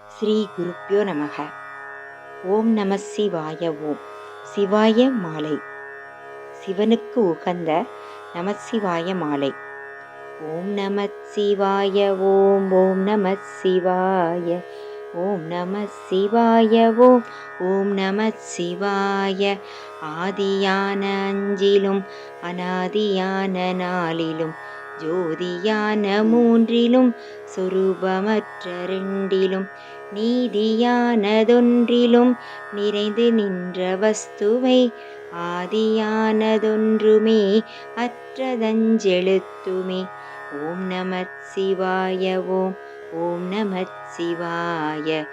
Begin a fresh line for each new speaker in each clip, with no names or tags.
ஸ்ரீ குருப்பியோ நமக. ஓம் நம சிவாய ஓம். சிவாய மாலை. சிவனுக்கு உகந்த நமசிவாய மாலை. ஓம் நம சிவாய ஓம். ஓம் நம சிவாய. ஓம் நம சிவாய ஓம். ஓம் நம சிவாய. ஆதியான அஞ்சிலும் அனாதியான நாளிலும் ஜோதியான மூன்றிலும் சொரூபமற்ற ரெண்டிலும் நீதியானதொன்றிலும் நிறைந்து நின்ற வஸ்துவை ஆதியானதொன்றுமே அற்றதஞ்செழுத்துமே ஓம் நமத் சிவாய ஓம் ஓம் நமத் சிவாய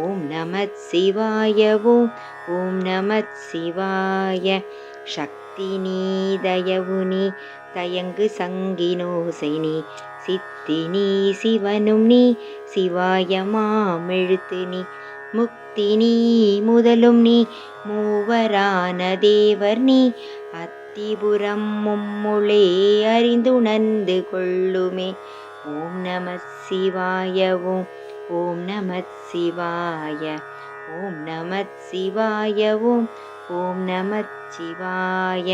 ஓம் நமத் சிவாய ஓம் ஓம் நமத் சிவாய. சக்தி நீ தயவு நீ தயங்கு சங்கினோசை நீ சித்தி நீ சிவனும் நீ சிவாயமாமெழுத்து நீ முக்தி நீ முதலும் நீ மூவரான தேவர் நீ அத்திபுரம் மும்முளே அறிந்துணர்ந்து கொள்ளுமே. ஓம் நம சிவாய ஓம் ஓம் நம சிவாய ஓம் நம சிவாய ஓம் ஓம் நம சிவாய.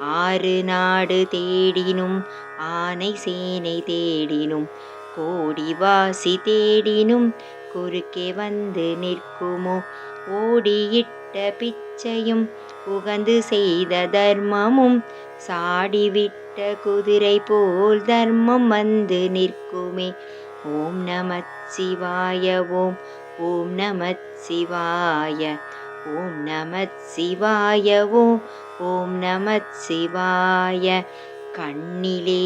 ஆறு நாடு தேடினும் ஆனை சேனை தேடினும் கோடிவாசி தேடினும் குறுக்கே வந்து நிற்குமோ? ஓடியிட்ட பிச்சையும் உகந்து செய்த தர்மமும் சாடிவிட்ட குதிரை போல் தர்மம் வந்து நிற்குமே? ஓம் நம சிவாய ஓம் ஓம் நம சிவாய. ஓம் நமத் சிவாய ஓம் ஓம் நம சிவாய. கண்ணிலே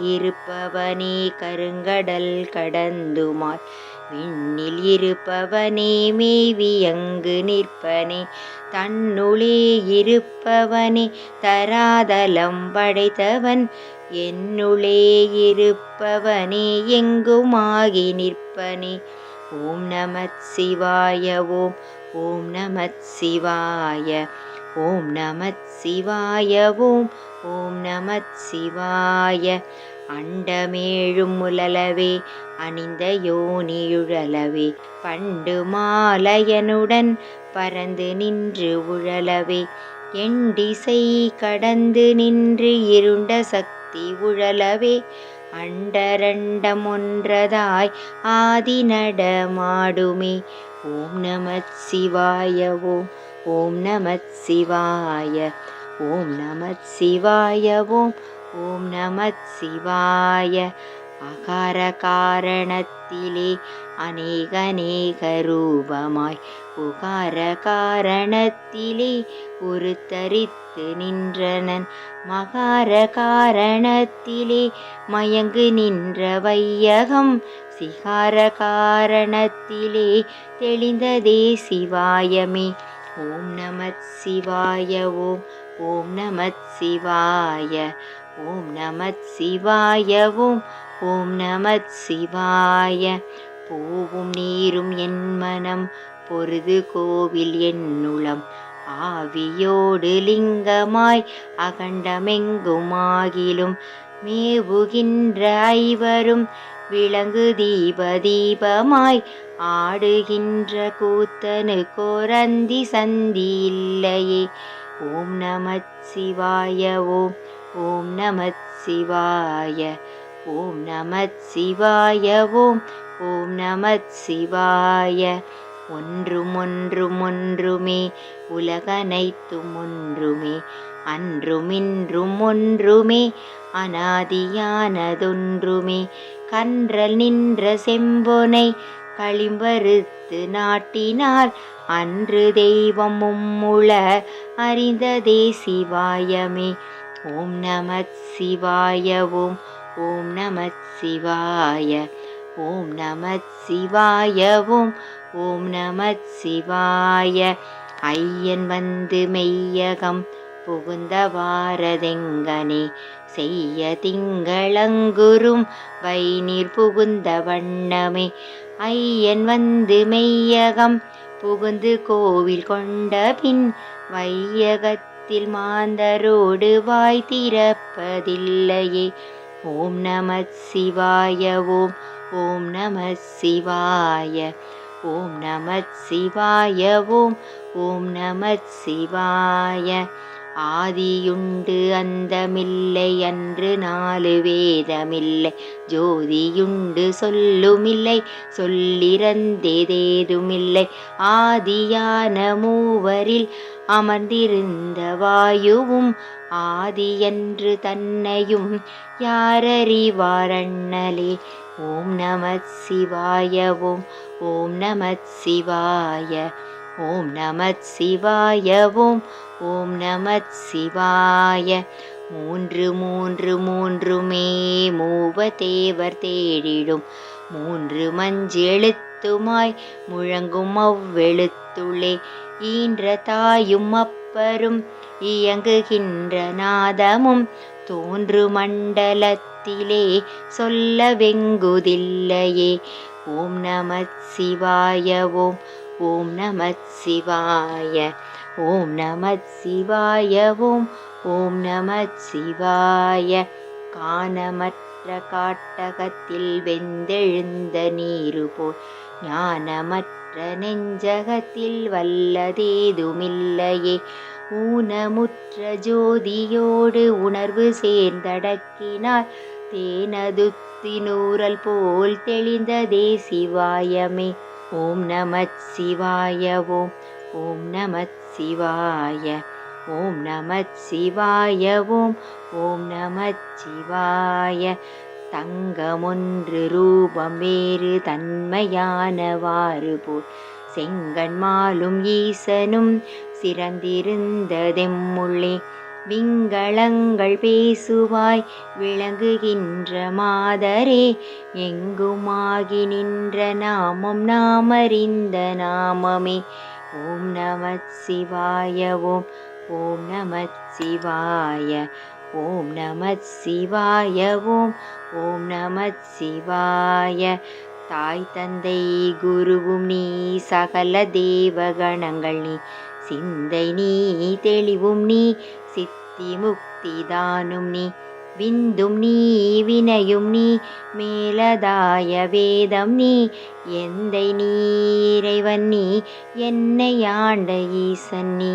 இருப்பவனே கருங்கடல் கடந்துமாய். விண்ணில் இருப்பவனே மேவி அங்கு நிற்பனே. தன்னுளே இருப்பவனே தராதலம் படைத்தவன். என்னுளே இருப்பவனே எங்குமாகி நிற்பனே. ஓம் நமத் சிவாய ஓம் ஓம் நமத் சிவாய ஓம் நமத் சிவாய ஓம் ஓம் நமத் சிவாய. அண்டமேழும் முழலவே அணிந்த யோனியுழலவே பண்டு மாலையனுடன் பறந்து நின்று உழலவே எண்டிசை கடந்து நின்று இருண்ட சக்தி உழலவே அண்டரண்டமொன்றதாய் ஆதி நடமாடுமே ஓம் நமத் சிவாய ஓம் ஓம் நமத் சிவாய ஓம் நமத் சிவாய ஓம் ஓம் நமத் சிவாய. அகார காரணத்திலே அநேகநேக ரூபமாய் உகார காரணத்திலே ஒரு தரித்த உருத்தரித்து நின்றனன். மகார காரணத்திலே மயங்கு நின்ற வையகம் சிகார காரணத்திலே தெளிந்ததே சிவாயமே. ஓம் நமத் சிவாய ஓம் ஓம் நமத் சிவாய ஓம் நமத் சிவாய ஓம் ஓம் நமத் சிவாய. பூவும் நீரும் என் மனம் பொருது கோவில் என்னுளம் ஆவியோடு லிங்கமாய் அகண்டமெங்குமாகிலும் மேவுகின்ற ஐவரும் விளங்கு தீப தீபமாய் ஆடுகின்ற கூத்தனு கோரந்தி சந்தி இல்லையே ஓம் நமத் சிவாய ஓம் ஓம் நமத் சிவாய ஓம் நமத் சிவாய ஓம் ஓம் நமத் சிவாய. ஒன்றும் ஒன்றும் ஒன்றுமே உலகனைத்தும் ஒன்றுமே அன்றுமின்றும் ஒன்றுமே அனாதியானதொன்றுமே கன்றல் நின்ற செம்பொனை களிம்பறுத்து நாட்டினால் அன்று தெய்வம் உம்முள அறிந்ததே சிவாயமே. ஓம் நம சிவாய ஓம் ஓம் நம சிவாய. ஓம் நமத் சிவாய ஓம் ஓம் நமத் சிவாய. ஐயன் வந்து மெய்யகம் புகுந்த வாரதெங்கனே செய்ய திங்களங்குறும் வைநீர் புகுந்த வண்ணமே. ஐயன் வந்து மெய்யகம் புகுந்து கோவில் கொண்ட பின் வையகத்தில் மாந்தரோடு வாய் திறப்பதில்லையே. ஓம் நம சிவாய ஓம் ஓம் நம சிவாய. ஓம் நம சிவாய ஓம். ஓம் நம சிவாய. ஆதியுண்டு அந்தமில்லை அன்று நாலு வேதமில்லை. ஜோதியுண்டு சொல்லுமில்லை சொல்லிறந்தேதேதுமில்லை. ஆதியான மூவரில் அமர்ந்திருந்த வாயுவும் ஆதியன்று தன்னையும் யாரறிவாரண்ணலே ஓம் நமத் சிவாய ஓம் ஓம் நமத் சிவாய ஓம் நமத் சிவாய ஓம் ஓம் நமத் சிவாய. மூன்று மூன்று மூன்றுமே மூவ தேவர் தேடிடும் மூன்று மஞ்செழுத்துமாய் முழங்கும் அவ்வெழுத்துள்ளே ஈன்ற தாயும் அப்பரும் இயங்குகின்ற நாதமும் தோன்று மண்டலத்திலே சொல்ல வெங்குதில்லையே ஓம் நம சிவாய ஓம் ஓம் நம சிவாய ஓம் நம சிவாய ஓம் ஓம் நம சிவாய. காணமற்ற காட்டகத்தில் வெந்தெழுந்த நீரு போல் ஞானமற்ற நெஞ்சகத்தில் வல்லதேதுமில்லையே. ஊனமுற்ற ஜோதியோடு உணர்வு சேர்ந்தடக்கினார் தேனதுத்தினூரல் போல் தெளிந்ததே சிவாயமே. ஓம் நமத் சிவாய ஓம் ஓம் நமத் சிவாய ஓம் நமத் சிவாய ஓம் ஓம் நமத் சிவாய. தங்கமொன்று ரூபம் வேறு தன்மையானவாறு போல். செங்கன்மாலும் ஈசனும் சிறந்திருந்ததெம்முள்ளே விங்களங்கள் பேசுவாய் விளங்குகின்ற மாதரே எங்குமாகி நின்ற நாமம் நாமறிந்த நாமமே. ஓம் நமத் சிவாய ஓம் ஓம் நமத் சிவாய ஓம் நமத் சிவாய ஓம் ஓம் நமத் சிவாய. தாய் தந்தை குருவும் நீ சகல தேவகணங்கள் நீ சிந்தை நீ தெளிவும் நீ சித்தி முக்தி தானும் நீ விந்தும் நீ வினையும் நீ மேலதாய வேதம் நீ எந்தை நீரைவன் நீ என்னை ஆண்ட ஈசன் நீ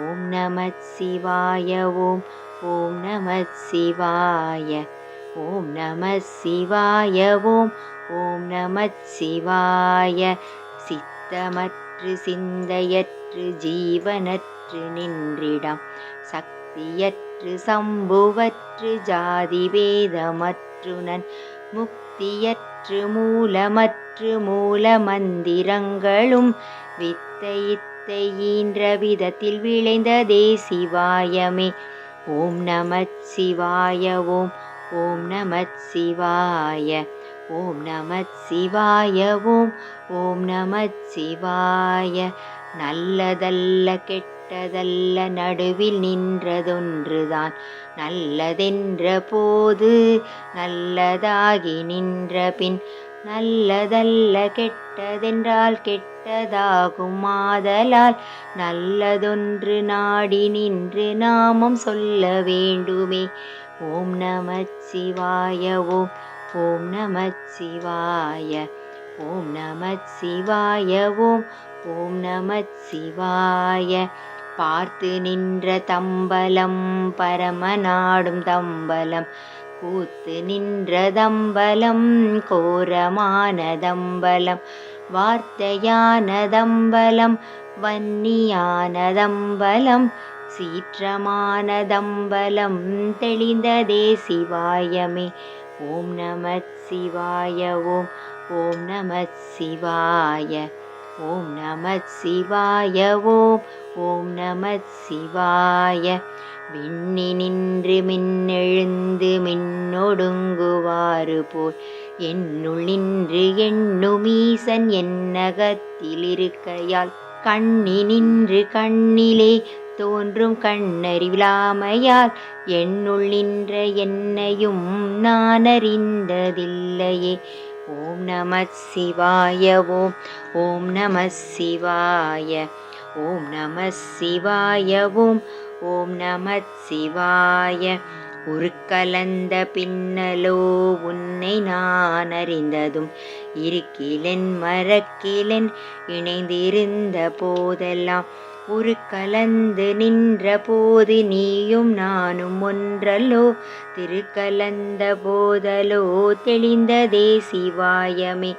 ஓம் நமத் சிவாய ஓம் ஓம் நமத் சிவாய ஓம் நம சிவாய ஓம் ஓம் நம சிவாய சித்தமத் சித்தமற்று சிந்தையற்று ஜீவனற்று நின்றிடம். சக்தியற்று சம்புவற்று ஜாதி வேதமற்றுனன். முக்தியற்று மூலமற்று மூல மந்திரங்களும் வித்தையித்தை ஈன்ற விதத்தில் விளைந்ததே சிவாயமே. ஓம் நம சிவாய ஓம் ஓம் நம சிவாய. ஓம் நமத் சிவாய ஓம் ஓம் நமத் சிவாய. நல்லதல்ல கெட்டதல்ல நடுவில் நின்றதொன்றுதான். நல்லதென்ற போது நல்லதாகி நின்ற பின் நல்லதல்ல கெட்டதென்றால் கெட்டதாகும் ஆதலால் நல்லதொன்று நாடி நின்று நாமம் சொல்ல வேண்டுமே. ஓம் நம சிவாய ஓம் ஓம் நம சிவாய. ஓம் நம சிவாய. ஓம் ஓம் நம சிவாய. பார்த்து நின்ற தம்பலம் பரமநாடும் தம்பலம். கூத்து நின்ற தம்பலம் கோரமான தம்பலம். வார்த்தையான தம்பலம் வன்னியான தம்பலம். சீற்றமான தம்பலம் தெளிந்ததே சிவாயமே. ஓம் நமத் சிவாய ஓம் ஓம் நம சிவாய ஓம் நமத் சிவாய ஓம் ஓம் நமத் சிவாய. விண்ணி நின்று மின்னெழுந்து மின்னொடுங்குவாறு போல் என்னுள் நின்று எண்ணுமீசன் என்னகத்தில் இருக்கையால் கண்ணி நின்று கண்ணிலே தோன்றும் கண்ணறிவிலாமையால் என்னுள் நின்ற என்னையும் நான் அறிந்ததில்லையே ஓம் நம சிவாய ஓம் ஓம் நம சிவாய ஓம் நம சிவாய ஓம் ஓம் நம சிவாய. உருக்கலந்த பின்னலோ உன்னை நான் அறிந்ததும் இருக்கிலன் மறக்கிலன் இணைந்திருந்த போதெல்லாம் ஒரு கலந்து நின்ற போது நீயும் நானும் ஒன்றல்லோ? திருக்கலந்த போதலோ? தெளிந்ததே சிவாயமே.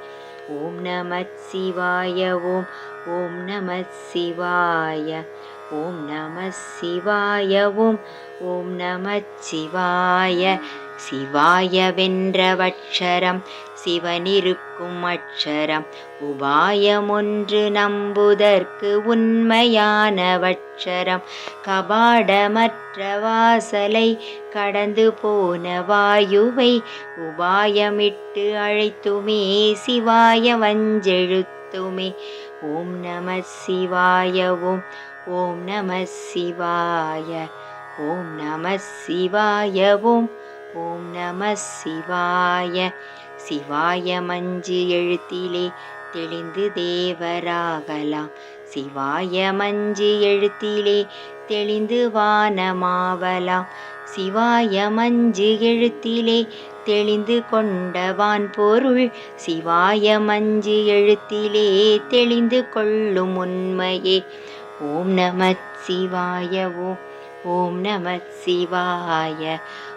ஓம் நம சிவாய ஓம் ஓம் நம சிவாய. ஓம் நம சிவாய ஓம் ஓம் நம சிவாய. சிவாய வென்றவட்சரம் சிவனிருக்கும் அட்சரம். உபாயமொன்று நம்புதற்கு உண்மையானவட்சரம். கபாடமற்ற வாசலை கடந்து போன வாயுவை உபாயமிட்டு அழைத்துமே சிவாய வஞ்செழுத்துமே. ஓம் நம சிவாய ஓம் ஓம் நம சிவாய ஓம் நம சிவாய ஓம் ஓம் நம சிவாய. சிவாய மஞ்சு எழுத்திலே தெளிந்து தேவராகலாம். சிவாய மஞ்சு எழுத்திலே தெளிந்து வானமாவலாம். சிவாய மஞ்சு எழுத்திலே தெளிந்து கொண்டவான் பொருள். சிவாய மஞ்சு எழுத்திலே தெளிந்து கொள்ளும் உண்மையே. ஓம் நம சிவாய ஓம் ஓம் நம சிவாய.